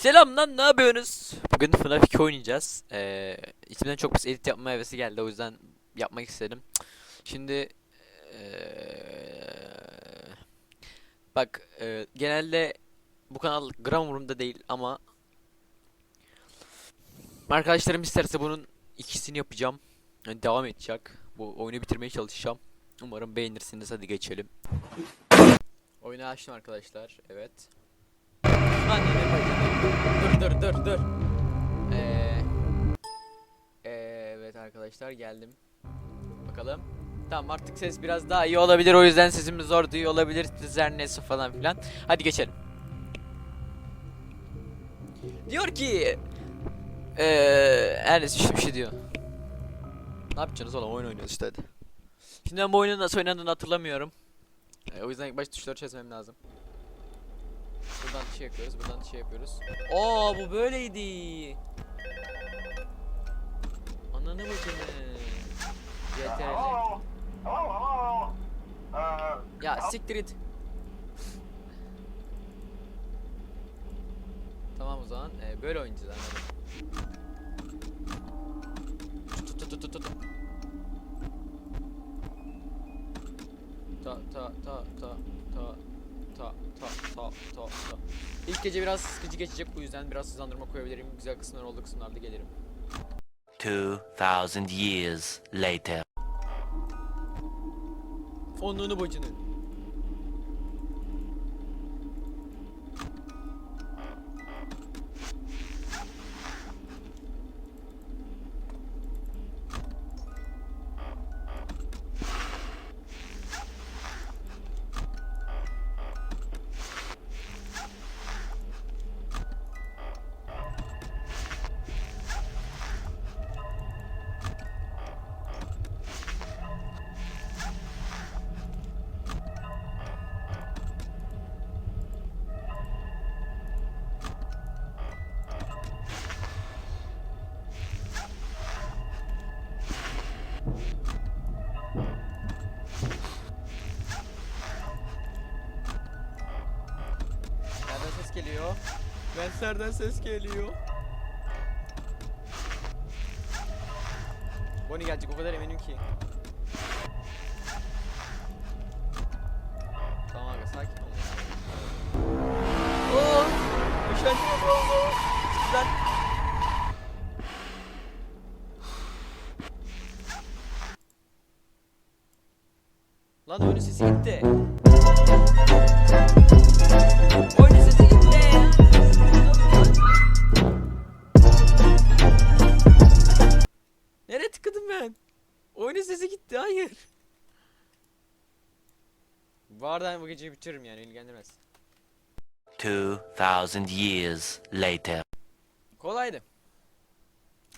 Selam lan ne yapıyorsunuz? Bugün FNAF 2 oynayacağız. Ee, içimden çok pis edit yapma hevesi geldi o yüzden yapmak istedim. Şimdi ee, bak ee, genelde bu kanal gram umurumda değil ama arkadaşlarım isterse bunun ikisini yapacağım. Yani devam edecek. Bu oyunu bitirmeye çalışacağım. Umarım beğenirsiniz. Hadi geçelim. Oyunu açtım arkadaşlar. Evet. Dur dur dur dur. Ee, evet arkadaşlar geldim. Bakalım. Tamam artık ses biraz daha iyi olabilir o yüzden sesimiz zor duyuyor olabilir sizler nesi falan filan. Hadi geçelim. Diyor ki eee her bir şey diyor. Ne yapacaksınız oğlum oyun oynuyoruz işte hadi. Şimdi ben bu oyunun nasıl oynandığını hatırlamıyorum. Ee, o yüzden ilk başta tuşları çözmem lazım. Buradan şey yapıyoruz, buradan şey yapıyoruz. Oo bu böyleydi. Ananı bacını. Hello? Uh, Ya siktir it. tamam o zaman ee, böyle oynayacağız anladım. Tut tut tut tut tut. Ta ta ta ta ta ta ta. İlk gece biraz sıkıcı geçecek bu yüzden biraz hızlandırma koyabilirim. Güzel kısımlar olduğu kısımlarda gelirim. 2000 years later. Onluğunu bacını. Nereden ses geliyor? Ventlerden ses geliyor. Bonnie gelecek o kadar eminim ki. Tamam aga sakin ol. Oo! Üşendim oldu. Lan. Oyunun sesi gitti. Oyunun sesi gitti. Nereye tıkladım ben? Oyunun sesi gitti. Hayır. Bu arada bu geceyi bitiririm yani ilgilendirmez. 2000 years later. Kolaydı.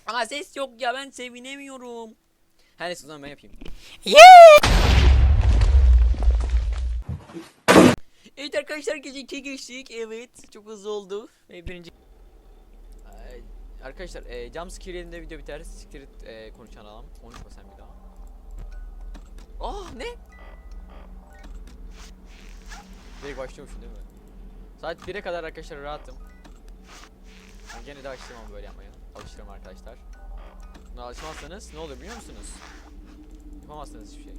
Ama ses yok ya ben sevinemiyorum. Her neyse o zaman ben yapayım. Evet arkadaşlar gece 2 geçtik. Evet çok hızlı oldu. Ve birinci... Arkadaşlar e, jumpscare yerinde video biter. Siktir e, konuşan adam. Konuşma sen bir daha. Ah ne? Direkt başlıyormuşum değil mi? Saat 1'e kadar arkadaşlar rahatım. Ben gene de alıştırmam böyle yapmaya. Alıştırmam arkadaşlar. Buna alışmazsanız ne olur biliyor musunuz? Yapamazsınız hiçbir şey.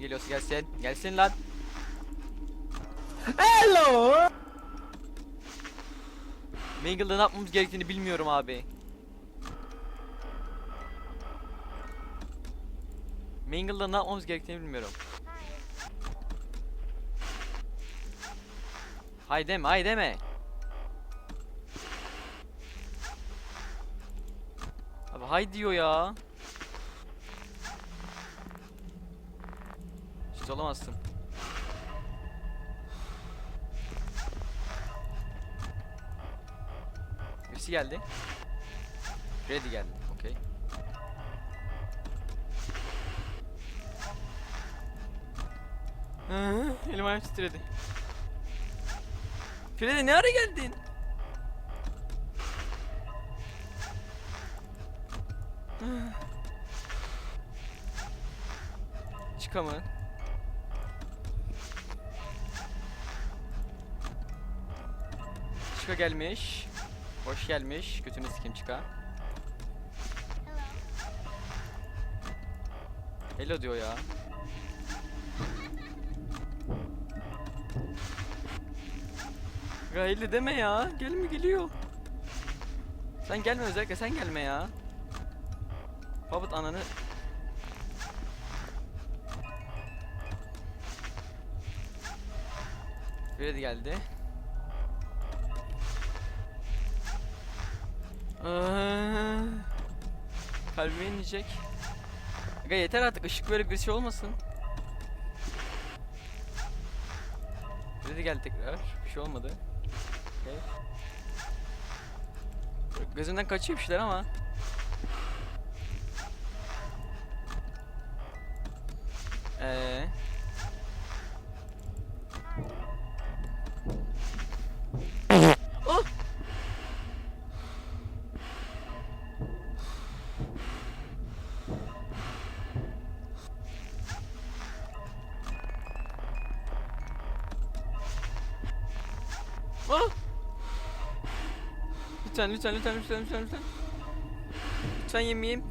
Geliyorsa gelsin. Gelsin lan. Hello. Mangle'da ne yapmamız gerektiğini bilmiyorum abi. Mangle'da ne yapmamız gerektiğini bilmiyorum. Hay deme, hay deme. Abi hay diyor ya. Hiç olamazsın. Birisi geldi. Freddy geldi. Okey. Elim ayağım titredi. Freddy ne ara geldin? Çıkamın. Çıka gelmiş. Hoş gelmiş. Götünü sikeyim çıka. Hello diyor ya. Hello deme ya. Gelme geliyor. Sen gelme özellikle sen gelme ya. Babut ananı Freddy geldi. Kalbime inecek. Aga yeter artık ışık böyle bir şey olmasın. Freddy geldi tekrar. Bir şey olmadı. Okay. Gözümden kaçıyor bir şeyler ama. Eee Lütfen lütfen lütfen lütfen lütfen lütfen. Lütfen yemeyeyim.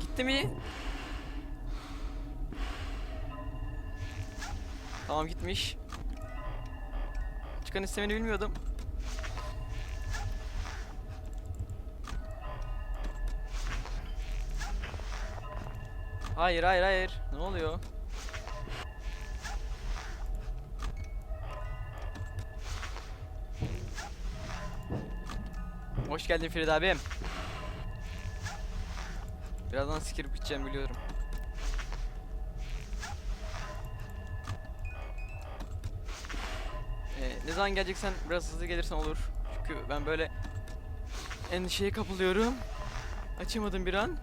Gitti mi? Tamam gitmiş. Çıkan istemeni bilmiyordum. Hayır hayır hayır. Ne oluyor? Hoş geldin Ferit abim. Birazdan sikirip gideceğim biliyorum. Ee, ne zaman geleceksen biraz hızlı gelirsen olur. Çünkü ben böyle endişeye kapılıyorum. Açamadım bir an.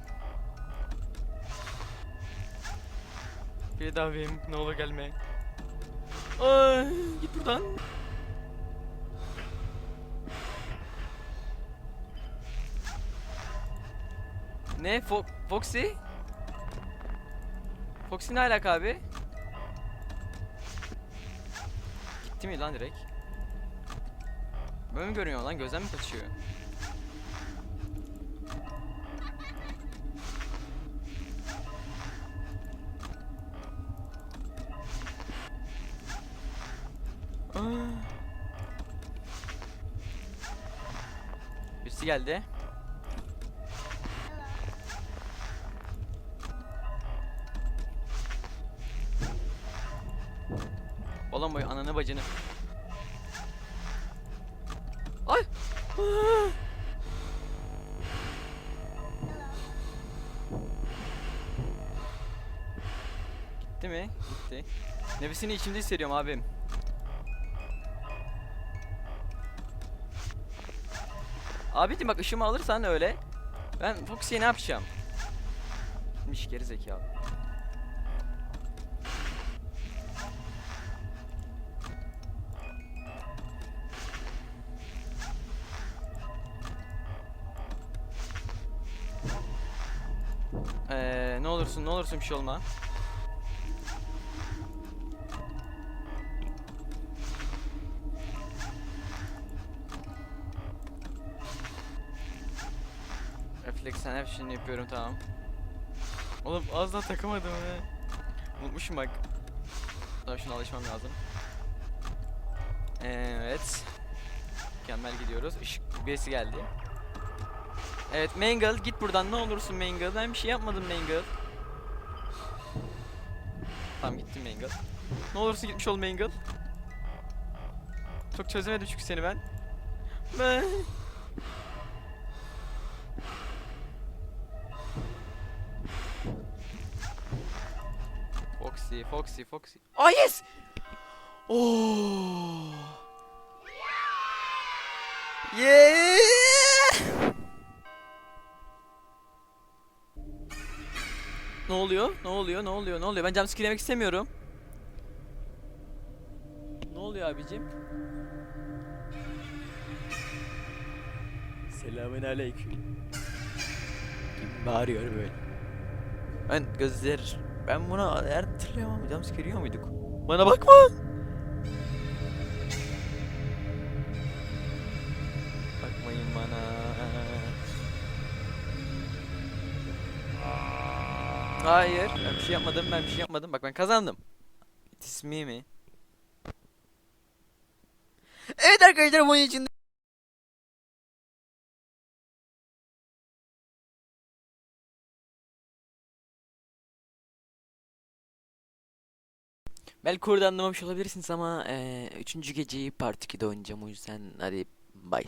Ferit abim ne olur gelme. Ay, git buradan. Ne? Fo Foxy? Foxy ne alaka abi? Gitti mi lan direkt? Böyle mi görünüyor lan? Gözden mi kaçıyor? Birisi geldi. Ananı bacını. Ay. Gitti mi? Gitti. Nefesini içimde hissediyorum abim. Abicim bak ışığımı alırsan öyle. Ben Foxy'ye ne yapacağım? Gitmiş geri zekalı. Olursun ne olursun bir şey olma. Refleksen hep şimdi yapıyorum tamam. Oğlum az daha takamadım he. Unutmuşum bak. Daha şuna alışmam lazım. Evet. Mükemmel gidiyoruz. Işık birisi geldi. Evet Mangle git buradan ne olursun Mangle. Ben bir şey yapmadım Mangle. Tamam gittim Mangle. Ne olursun gitmiş ol Mangle. Çok çözemedim çünkü seni ben. Ben... Foxy, Foxy, Foxy. Oh yes! Oh! Yeah! Ne oluyor? Ne oluyor? Ne oluyor? Ne oluyor? Ben jumpscare yemek istemiyorum. Ne oluyor abicim? Selamun aleyküm. Kim bağırıyor böyle? Ben gözler... Ben buna eğer hatırlayamam. Jumpscare yiyor muyduk? Bana bakma! Hayır ben bir şey yapmadım ben bir şey yapmadım bak ben kazandım. İsmi mi? Evet arkadaşlar oyun için Belki orada anlamamış olabilirsiniz ama eee, üçüncü geceyi Part 2'de oynayacağım o yüzden hadi bay.